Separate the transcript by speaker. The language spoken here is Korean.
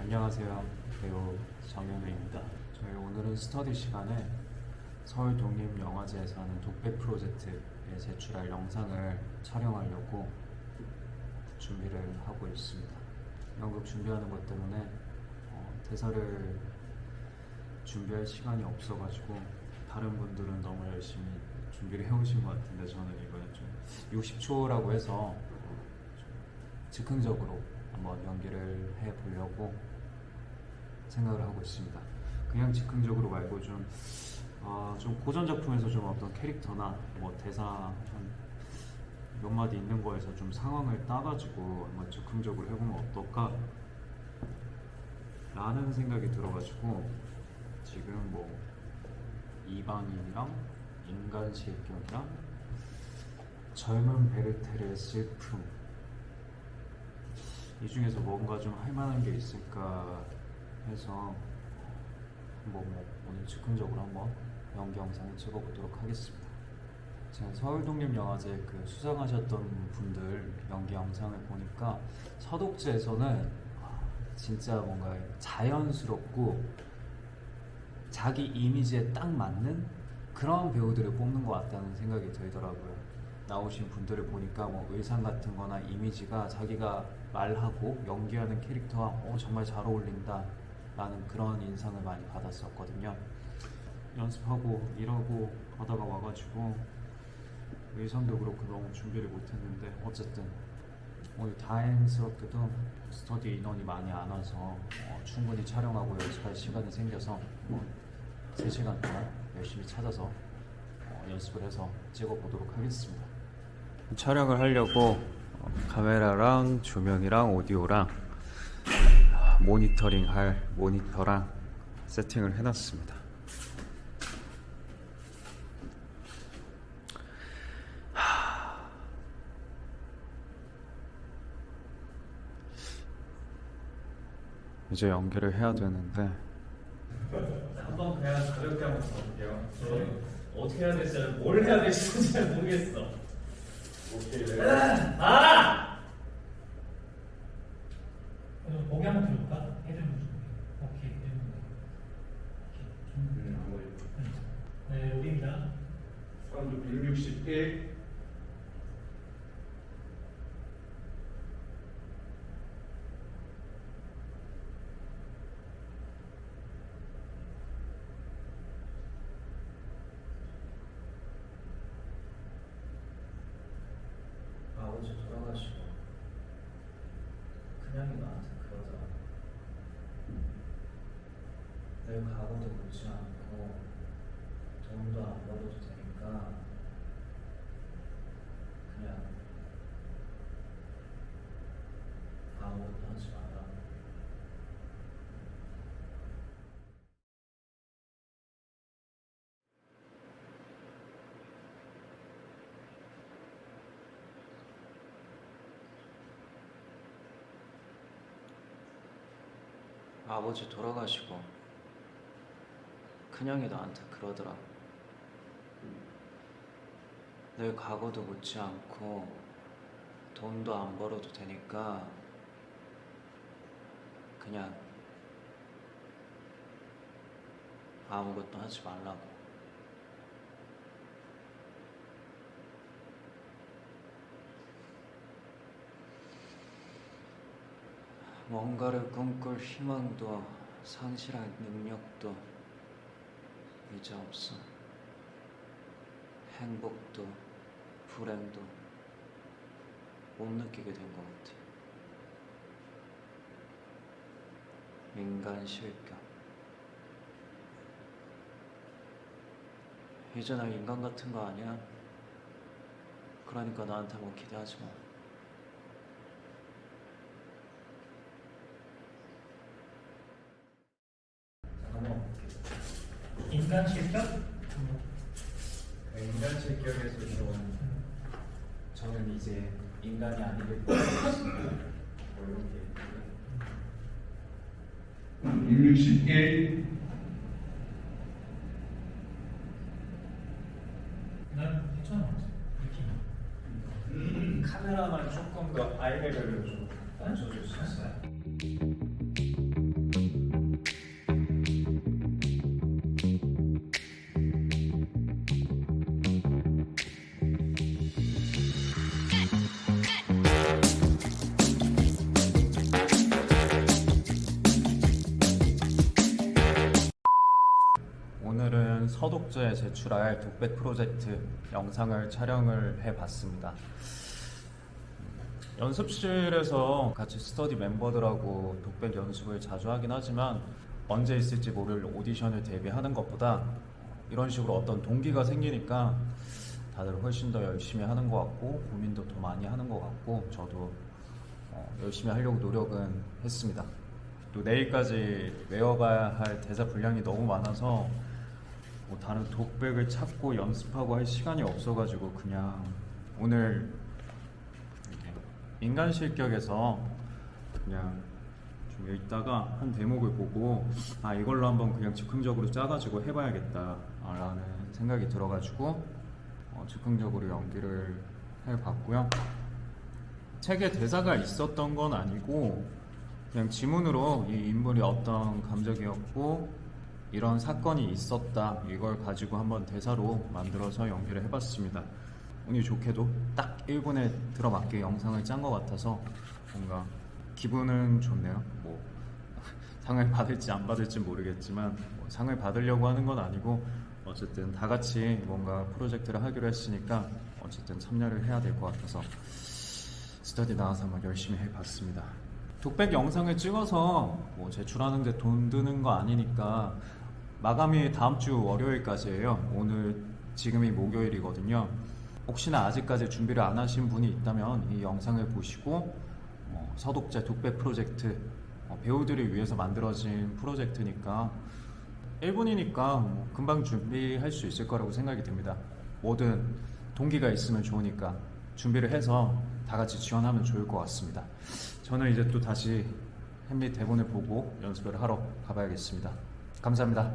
Speaker 1: 안녕하세요. 배우 정현우입니다. 저희 오늘은 스터디 시간에 서울 독립영화제에서 하는 독백 프로젝트에 제출할 영상을 촬영하려고 준비를 하고 있습니다. 연극 준비하는 것 때문에 어, 대사를 준비할 시간이 없어가지고 다른 분들은 너무 열심히 준비를 해오신 것 같은데 저는 이번에 좀 60초라고 해서 좀 즉흥적으로 한번 연기를 해 보려고 생각을 하고 있습니다. 그냥 즉흥적으로 말고 좀, 어, 좀 고전 작품에서 좀 어떤 캐릭터나 뭐 대사 한몇 마디 있는 거에서 좀 상황을 따가지고 한번 즉흥적으로 해보면 어떨까? 라는 생각이 들어가지고 지금 뭐 이방인이랑 인간 실격이랑 젊은 베르테르의 슬픔 이 중에서 뭔가 좀 할만한 게 있을까 해서 한번 뭐 오늘 즉흥적으로 한번 연기 영상을 찍어보도록 하겠습니다. 제가 서울독립영화제 그 수상하셨던 분들 연기 영상을 보니까 서독제에서는 아, 진짜 뭔가 자연스럽고 자기 이미지에 딱 맞는 그런 배우들을 뽑는 것 같다는 생각이 들더라고요. 나오신 분들을 보니까 뭐 의상 같은 거나 이미지가 자기가 말하고 연기하는 캐릭터와 어, 정말 잘 어울린다 라는 그런 인상을 많이 받았었거든요. 연습하고 일하고 하다가 와가지고 의상도 그렇고 너무 준비를 못했는데 어쨌든 오늘 다행스럽게도 스터디 인원이 많이 안 와서 어, 충분히 촬영하고 연습할 시간이 생겨서 뭐 3시간 동안 열심히 찾아서 어, 연습을 해서 찍어보도록 하겠습니다. 촬영을 하려고 어, 카메라랑 조명이랑 오디오랑 모니터링 할 모니터랑 세팅을 해놨습니다. 이제 연결을 해야 되는데
Speaker 2: 한번 그냥 가볍게 한번 가볼게요. 어떻게 해야 될지 잘- 뭘 해야 될지 잘 모르겠어. 아! 그럼 보기 한번 들어볼까? 해드는 중. 오케이, 해드는 중. 오케이. 좀- 네, 여기입니다.
Speaker 3: 수강도 161
Speaker 4: 아버지 돌아가시고 그냥이 나한테 그러더라 늘 가고도 묻지 않고 돈도 안 벌어도 되니까 그냥 아무것도 하지 마라 아버지 돌아가시고 큰형이 나한테 그러더라. 늘 과거도 묻지 않고 돈도 안 벌어도 되니까 그냥 아무것도 하지 말라고 뭔가를 꿈꿀 희망도 상실할 능력도 이제 없어. 행복도 불행도 못 느끼게 된 것 같아. 인간 실격. 이제 나 인간 같은 거 아니야. 그러니까 나한테 뭐 기대하지 마.
Speaker 2: 인간 실격?
Speaker 1: 인간 실격에서 좀 저는 이제 인간이 바라겠습니다. 뭐 이렇게
Speaker 3: 161
Speaker 2: 난 괜찮아. 느낌.
Speaker 1: 카메라만 조금 더 아이레벨로 좀 낮춰줄 수 있어요? 서독제에 제출할 독백 프로젝트 영상을 촬영을 해봤습니다. 연습실에서 같이 스터디 멤버들하고 독백 연습을 자주 하긴 하지만 언제 있을지 모를 오디션을 대비하는 것보다 이런 식으로 어떤 동기가 생기니까 다들 훨씬 더 열심히 하는 것 같고 고민도 더 많이 하는 것 같고 저도 어, 열심히 하려고 노력은 했습니다. 또 내일까지 외워가야 할 대사 분량이 너무 많아서 뭐 다른 독백을 찾고 연습하고 할 시간이 없어가지고 그냥 오늘 인간 실격에서 그냥 좀 읽다가 한 대목을 보고 아 이걸로 한번 그냥 즉흥적으로 짜가지고 해봐야겠다라는 생각이 들어가지고 어, 즉흥적으로 연기를 해봤고요. 책에 대사가 있었던 건 아니고 그냥 지문으로 이 인물이 어떤 감정이었고 이런 사건이 있었다 이걸 가지고 한번 대사로 만들어서 연기를 해봤습니다. 운이 좋게도 딱 1분에 들어맞게 영상을 짠 것 같아서 뭔가 기분은 좋네요. 뭐 상을 받을지 안 받을지 모르겠지만 뭐 상을 받으려고 하는 건 아니고 어쨌든 다 같이 뭔가 프로젝트를 하기로 했으니까 어쨌든 참여를 해야 될 것 같아서 스터디 나와서 한번 열심히 해봤습니다. 독백 영상을 찍어서 뭐 제출하는데 돈 드는 거 아니니까 마감이 다음 주 월요일까지예요. 오늘 지금이 목요일이거든요. 혹시나 아직까지 준비를 안 하신 분이 있다면 이 영상을 보시고 어, 서독제 독백 프로젝트 어, 배우들을 위해서 만들어진 프로젝트니까 1분이니까 뭐 금방 준비할 수 있을 거라고 생각이 듭니다. 뭐든 동기가 있으면 좋으니까 준비를 해서 다 같이 지원하면 좋을 것 같습니다. 저는 이제 또 다시 햄릿 대본을 보고 연습을 하러 가봐야겠습니다. 감사합니다.